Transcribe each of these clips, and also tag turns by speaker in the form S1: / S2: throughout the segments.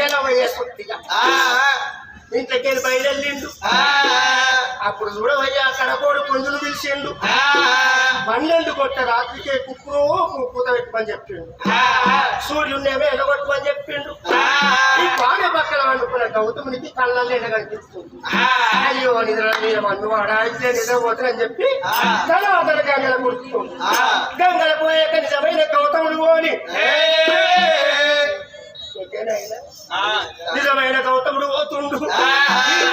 S1: ఎనభై వేసుకుంటా ఇంట్లోకి బయలుదేరిండు అప్పుడు చూడవయ్యా అక్కడ కూడా పుంజులు పిలిచిండు పన్నెండు కొట్ట రాత్రికే కుక్కును పూత పెట్టుమని చెప్పిండు సూర్యుడినేమో ఎడగొట్టమని చెప్పిండు ఈ పాడ పక్కన అనుకున్న గౌతమునికి కళ్ళల్లో ఎండ కనిపిస్తుంది అయ్యో నిద్ర మీద మన్ను అయితే నిద్రపోతుందని చెప్పి తన అతని గంగల కొడుతుంది గంగల పోయాక నిజమైన గౌతముడు పోని నిజమైన గౌతముడు పోతుండు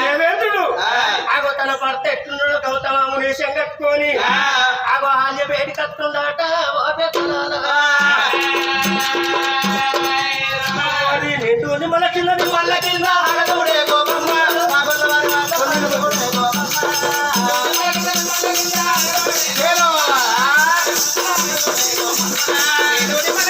S1: దేవేంద్రుడు. ఆగో తన భర్త ఎట్లున్నాడు గౌతమ మునీశం కట్టుకొని ఆగో ఆల్య వేడి కత్తుందాట నిండు కింద కింద. గోపమ్మ. నిండు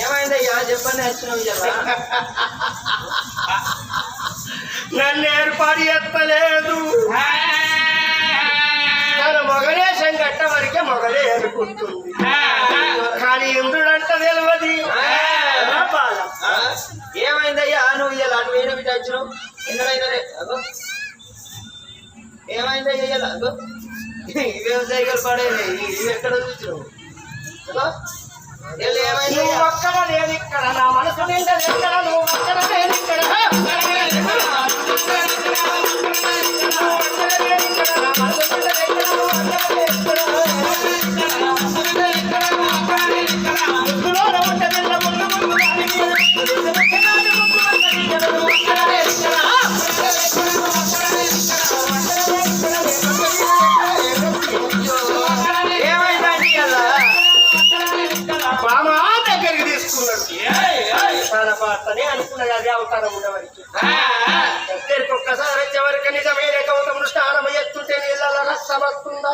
S2: ఏమైందయ్యా? చెప్పండి వచ్చినావు
S1: నన్ను ఏర్పాటు ఎత్తలేదు తన మొగలే సంగట్ట వరకే మొగలే అనుకుంటుంది. కానీ ఇంద్రుడంట తెలియదు.
S2: ఏమైందయ్యా? నువ్వు ఇలా అటు వేరే బిడ్డ వచ్చినావు? అగో. ఏమైందయ్యా ఇలా? అగో ఇవేం ఎక్కడ చూసినావు?
S1: నువ్వు ఒక్కడ నేను ఇక్కడ నా మనసు నిండా ఎక్కడ నువ్వు ఒక్కడ నేను ఇక్కడ. ముద్దులోన ఉంటే తన భర్తనే అనుకున్నది అది అవతారం ఉండవరికి దగ్గరికి ఒక్కసారి వచ్చేవరకు నిజమైన గౌతముడు స్నానం ఎత్తుంటే నీళ్ళ రక్తం వస్తుందా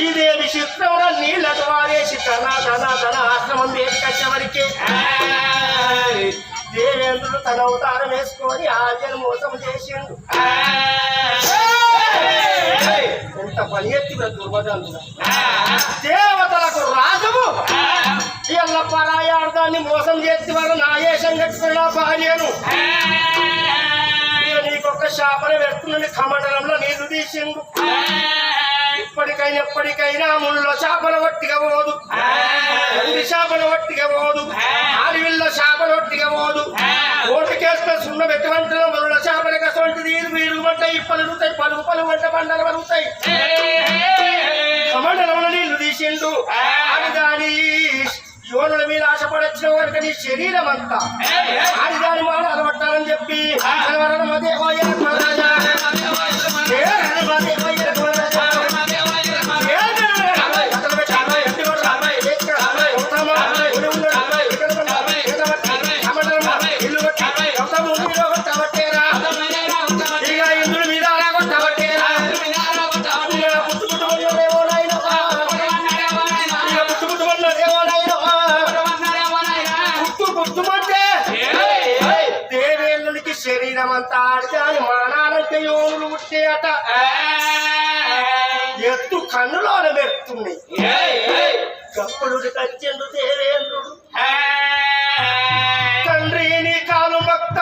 S1: ఇదేమి చిత్రంలో నీళ్ళకు వారేసి తన తన తన ఆశ్రమం వేసుకొచ్చేవరకే దేవేంద్రుడు తన అవతారం వేసుకొని ఆర్యను మోసం చేసిండు. ఎంత పని ఎత్తిన దేవతలకు రాజువు ఎల్ల పరాయార్థాన్ని మోసం చేసి వారు నాయేశం కట్టుకున్న భార్యను ఇక నీకొక శాపన పెడుతుందని కమండలంలో నీరు తీసిండు. ఇప్పటికైనా ఎప్పటికైనా ముళ్ళ చేపల వట్టిగా పోదు. ఎండి చేపల వట్టిగా పోదు. ఆడివిల్ల చేపల వట్టిగా పోదు. ఓటుకేస్తే సున్న పెట్టువంటిలో ముళ్ళ చేపల కసవంటి నీరు వీరు వంట ఇప్పలు పలుగుతాయి పలుగు పలుగు వంట పండలు పలుగుతాయి. నీ శరీరం అంతా ఆడిదాని మాట అలవట్టాలని చెప్పి దేవయ్య దేవేంద్రునికి ఎత్తు కచ్చిండు దేవేంద్రుడు. తండ్రి నీ కాలు భక్త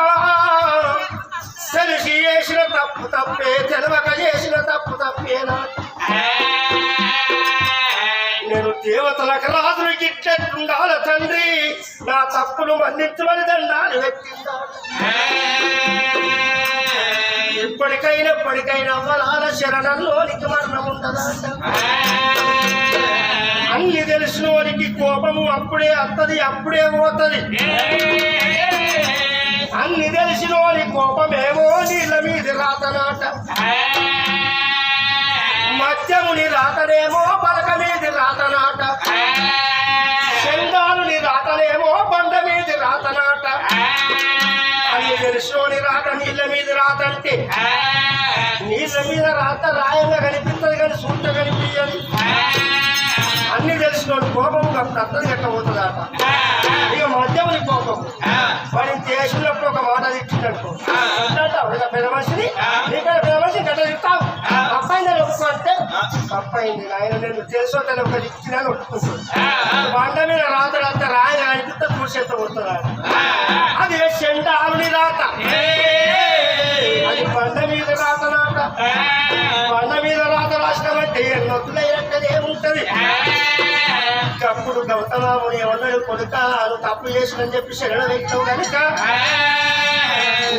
S1: తెలిసి చేసిన తప్పు తప్పే తెలవక చేసిన తప్పు తప్పేనా? నేను దేవతలకు రాజులు గిట్లెట్టుండాల తండ్రి. నా తప్పును మన్నించమని దండాలు వ్యక్తిందాడు ఎప్పటికైనా ఎప్పటికైనా అవ్వలాల శరణంలోనికి మరణం ఉండదంట. అన్ని తెలిసిన వారికి కోపము అప్పుడే అత్తది అప్పుడే పోతది. అన్ని తెలిసిన వారి కోపమేమో నీళ్ళ మీద రాతనాట. మత్యముని రాతనేమో పలక మీద రాతనాట. చందాలుని రాతనేమో బండ మీద రాతనాట. అన్ని తెలిసినోని రాత నీళ్ళ మీద రాతంటే నీళ్ళ మీద రాత రాయంగా కనిపిస్తుంది కానీ సూట కనిపించదు. అన్ని తెలిసినోడు కోపం అత్తది ఎట్లా పోతుందట ఇక మద్యముని కోపం. వాడిని చేసినప్పుడు ఒక మాట తిట్టిందనుకో పెద్ద మనిషిని నీకన్నా పెద్ద మనిషి గట్ట తిట్టావు తప్పైంది ఆయన నేను తెలుసో ఒక ఇచ్చినాను ఒప్పుకుంటాను బండ మీద రాత రాత రాయ చూసేత పోతుందా అది చెండాలుని రాత? అది బండ మీద రాత నాట బండ మీద రాత రాసినామంటే నొత్తులైనట్టుగా ఏముంటది అప్పుడు గౌతమాముని ఎవరు కొడుక నువ్వు తప్పు చేసినని చెప్పి శరణ వ్యక్తం కనుక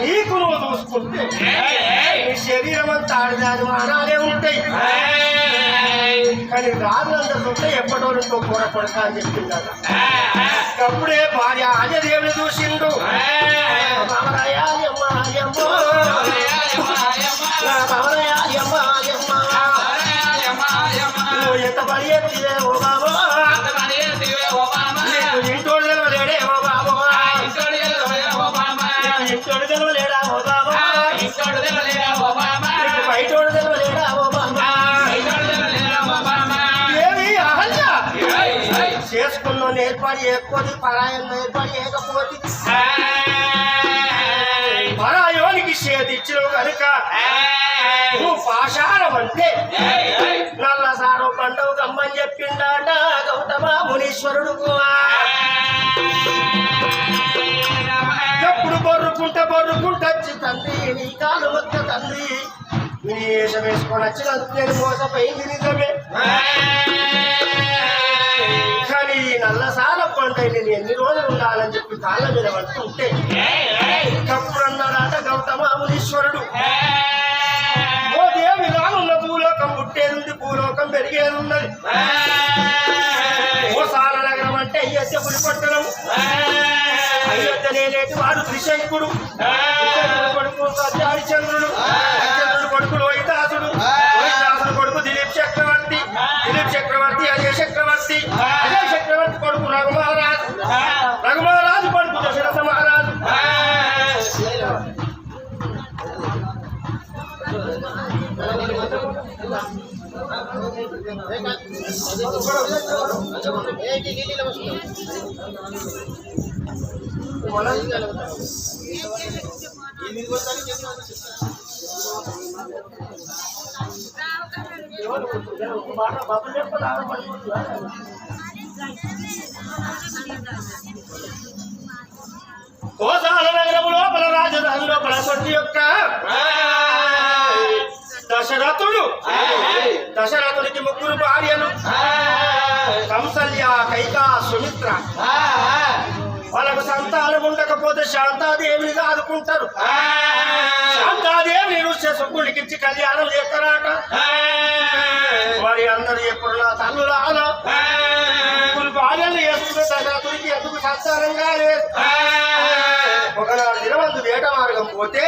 S1: నీకు నువ్వు చూసుకుంటే నీ శరీరం అంతా ఆడదాని మానాలే ఉంటాయి. కానీ రాజులందరూ చూస్తే ఎప్పటో ఇంకో కూర కొడక అని చెప్పిందాక అప్పుడే భార్య ఆజదేవుని చూసిండు ఎంత పని చేస్తే ఓ బాబా? చేసుకున్న ఏర్పాటు చేయకపోతే పరాయం ఏర్పాటు చేయకపోతే పరాయోనికి చేతిచ్చినవు కనుక నువ్వు పాషాణం అంటే నల్ల సారో పండవు గమ్మని చెప్పిండాట గౌతమ మునీశ్వరుడు ఎప్పుడు బొర్రుకుంటే బొర్రుకుంటే వచ్చి తండ్రి నీ కాలు వద్ద తండ్రి. నీ వేషం వేసుకొని వచ్చినందుకు నేను మోసపోయింది నిజమే. ఈ నల్ల సార పంట నేను ఎన్ని రోజులు ఉండాలని చెప్పి కాళ్ళ మీద పడుతుంటే కప్పుడు అన్నాడట గౌతమ మునీశ్వరుడు. ఓ దేవి రానున్న భూలోకం పుట్టేది భూలోకం పెరిగేదున్నది ఓ సాల నగరం అంటే అయ్యత్య పులి పట్టణం అయ్యత్య నేనేటి వాడు త్రిశంకుడు. కొడుకు హరిచంద్రుడు హరిచంద్రుడు కొడుకు కోసాల నగరము లోపల రాజధాని లోపల సొంటి యొక్క దశరథుడు. దశరథుడికి ముగ్గురు భార్యలు. కంసల్య కైక సుమిత్ర. వాళ్ళకు సంతానం ఉండకపోతే శాంతాదేవిని ఆదుకుంటారు శాంతాదేవిని రుష్య సుగ్గుడికిచ్చి కళ్యాణం చేస్తారాట మరి అందరు ఎప్పుడు నా తల్లులాలో ముగ్గురు భార్యలు చేస్తున్న దశరథుడికి ఎందుకు సంతానంగా లేదు ఒకనాడు దినవంతు వేట మార్గం పోతే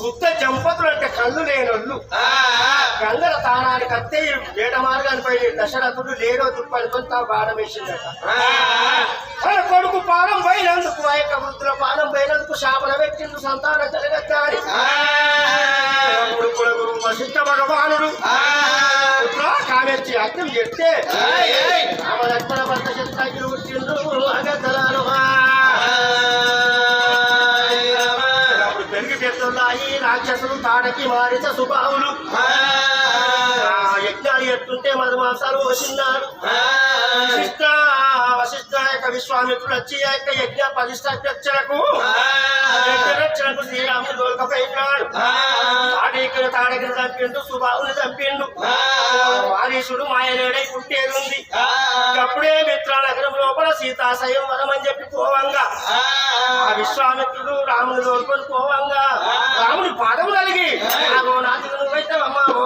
S1: వృత్త జంపతులు అంటే కళ్ళు లేనోళ్ళు. గంగల తానానికి అత్తే వేట మార్గానిపై దశరథుడు లేరో తుప్పనుకొని తా బాణం వేసిందట. తన కొడుకు పానం పోయినందుకు ఆ యొక్క వృద్ధుల పానం పోయినందుకు శాపన వ్యక్తిందు సంతానం జరగచ్చారి అప్పుడు కొడుకు వశిష్ఠ భగవానుడు కామెచ్చి అర్థం చెప్తే ఆమె లక్ష్మణ భర్త పుట్టిండు అగద్దలాలు రాక్షసులు తాటకి మారిత సుబావులు యజ్ఞాలు ఎట్టుంటే మధుమాసాలు వసిన్నారు వశిష్ఠ వశిష్ఠ యొక్క విశ్వామిత్రుడు వచ్చి ఆ యొక్క యజ్ఞ పరిష్టకు యజ్ఞరక్షణకు శ్రీరాముడు దొరకపోయినాడు తాడేకిన తాడకిన చంపిండు సుబావుని చంపిండు. వారి ఆదిశేషుడు మాయనేడై పుట్టేరుంది అప్పుడే మిత్రానగరం లోపల సీతా వరం అని చెప్పి పోవంగా. ఆ. విశ్వామిత్రుడు రాముని తోడుకొని పోవంగా. రాముని పాదము కలిగి నాగో నాథుడు ఓ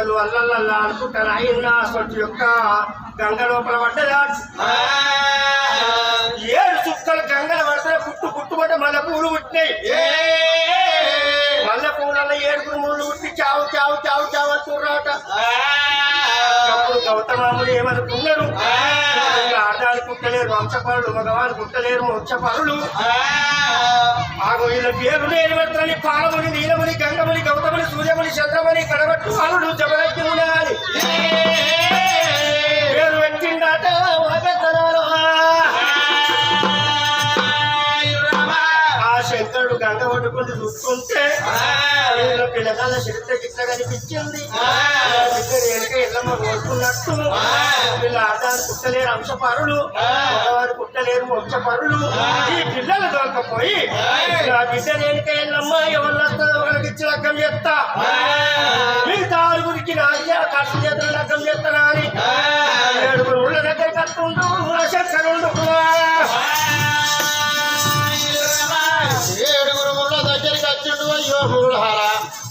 S1: ఏడు సుక్కలు అల్లల్లల్లా అనుకుంటాను ఆయన సొట్టు యొక్క గంగ లోపల పడ్డదా? ఏడు సుక్కలు గంగల పడితే పుట్టు పుట్టుబట్ట మల్లె పూలు పుట్టినాయి. మల్లె పూలల్లో ఏడుగురు ముళ్ళు పుట్టి చావు చావు చావు చావు అంటున్నారట గౌతమాముడు ఏమనుకున్నారు? ఆడాలు పుట్టలేరు వంశపరులు మగవాళ్ళు పుట్టలేరు మోక్షపరులు ఆగో వీళ్ళ పేరు నేర్వత్రని పాలముని నీలముని గంగముని గౌతముని సూర్యముని చంద్రముని కడగట్టు అరుడు జబలజ్ఞముని అని పేరు పెట్టిండట వాగతనాలు. ఆ. పట్టుకుంటూ చూసుకుంటే పిల్లకాల చరిత్ర గిట్ల కనిపించింది. వెనక ఎల్లమ్మ కోరుకున్నట్టు వీళ్ళ ఆటాలు పుట్టలేరు అంశపరులు. మగవారు పుట్టలేరు వంశపరులు ఈ పిల్లలు దొరకపోయి నా బిడ్డ వెనక ఎల్లమ్మ ఎవరు వాళ్ళకి ఇచ్చి లగ్గం చేస్తా? మిగతా ఆరుగురికి నా ఖర్చు చేతులు లగ్గం చేస్తానా అని? ఏడుగురు ఊళ్ళ దగ్గర కట్టుండు శంకరుడు
S2: వచ్చిండు అయ్యో మూలహార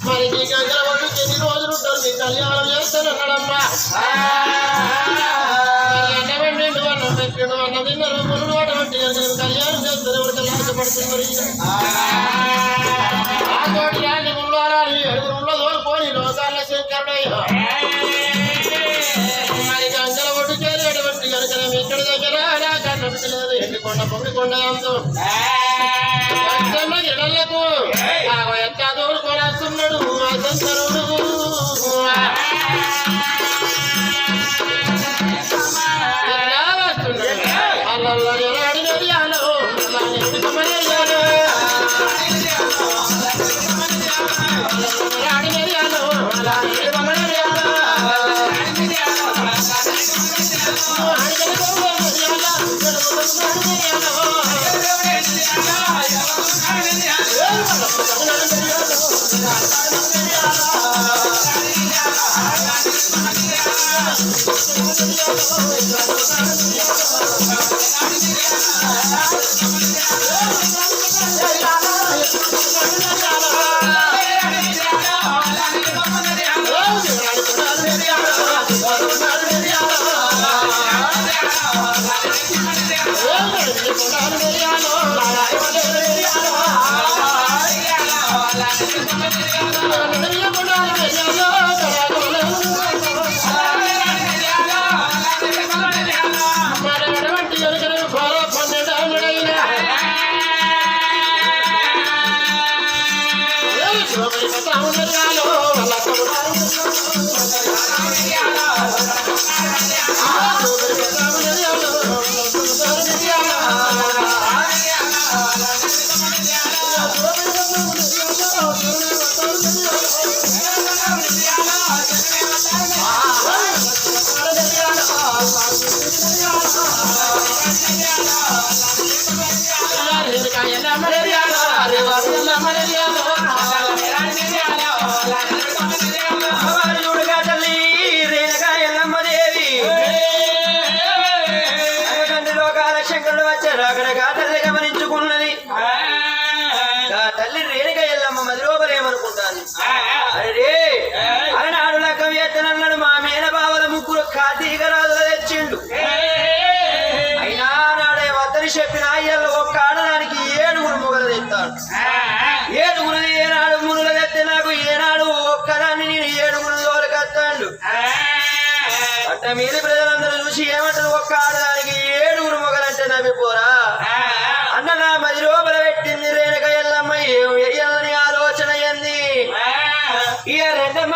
S2: మనకి గంగల ఒడ్డుకి ఎన్ని రోజులు ఉంటారు? మీ కళ్యాణం చేస్తానన్నాడమ్మా అన్నం పెట్టిండు అన్నం తిన్నారు ముళ్ళు వాట కళ్యాణం చేస్తారు ఎవరికి లాసపడుతున్నారు ఆ! తోటి రాని ముళ్ళారాని ఏడుగురు ముళ్ళ తోలుకొని లోకాల శంకరుడయ్యో. లేదు ఎండికొండ పొంగికొండ ఆగో ఎంత శంకరుడు. ఎలా వస్తున్నాడు? అల్లల్లో ఎలాడి Yeah.
S1: అమరుడుగా
S3: మీద ప్రజలందరూ చూసి ఏమంటారు? ఒక్క ఆడదానికి ఏడుగురు మొగలంటే నవ్విపోరా? అన్న నా మది లోపల పెట్టింది రేణుక ఎల్లమ్మ ఏం వెయ్యాలని ఆలోచన ఎంది ఇక రెండమ్మ